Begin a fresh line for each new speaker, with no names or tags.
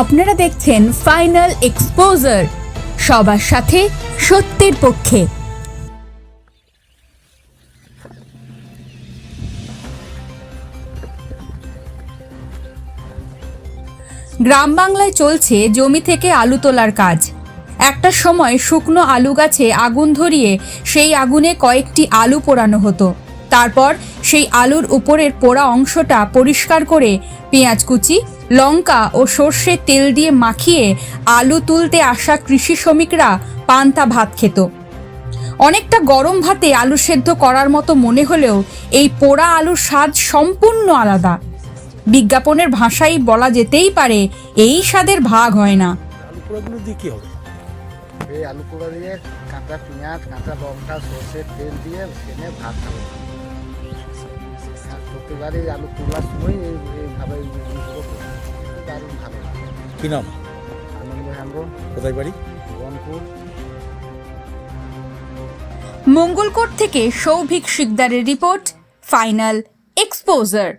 আপনারা দেখছেন final exposure সবার সাথে সত্যের পক্ষে। গ্রাম বাংলায় চলছে জমি থেকে আলু তোলার কাজ। একটা সময় শুকনো আলু গাছে আগুন ধরিয়ে সেই আগুনে কয়েকটি আলু পোড়ানো হতো। তারপর সেই আলুর উপরের পোড়া অংশটা পরিষ্কার করে পেঁয়াজ কুচি লঙ্কা ও সর্ষের তেল দিয়ে মাখিয়ে আলু তুলতে আসা কৃষি শ্রমিকরা পান্তা ভাত খেত। অনেকটা গরম ভাতে আলু সেদ্ধ করার মতো মনে হলেও এই পোড়া আলুর স্বাদ সম্পূর্ণ আলাদা। বিজ্ঞাপনের ভাষাই বলা যেতেই পারে এই স্বাদের ভাগ হয় না।
এই আলু পোড়া দিয়ে কাঁচা পেঁয়াজ কাঁচা লঙ্কা সর্ষের তেল দিয়ে সেনে ভাত খাব। প্রতিবারই আলু তোলার সময় এইভাবে। দারুণ ভালো। লাগে
কী নাম?
আনন্দ
কোথায় বাড়ি?
রংপুর
মঙ্গলকোট থেকে সৌভিক শিকদারের রিপোর্ট ফাইনাল এক্সপোজার।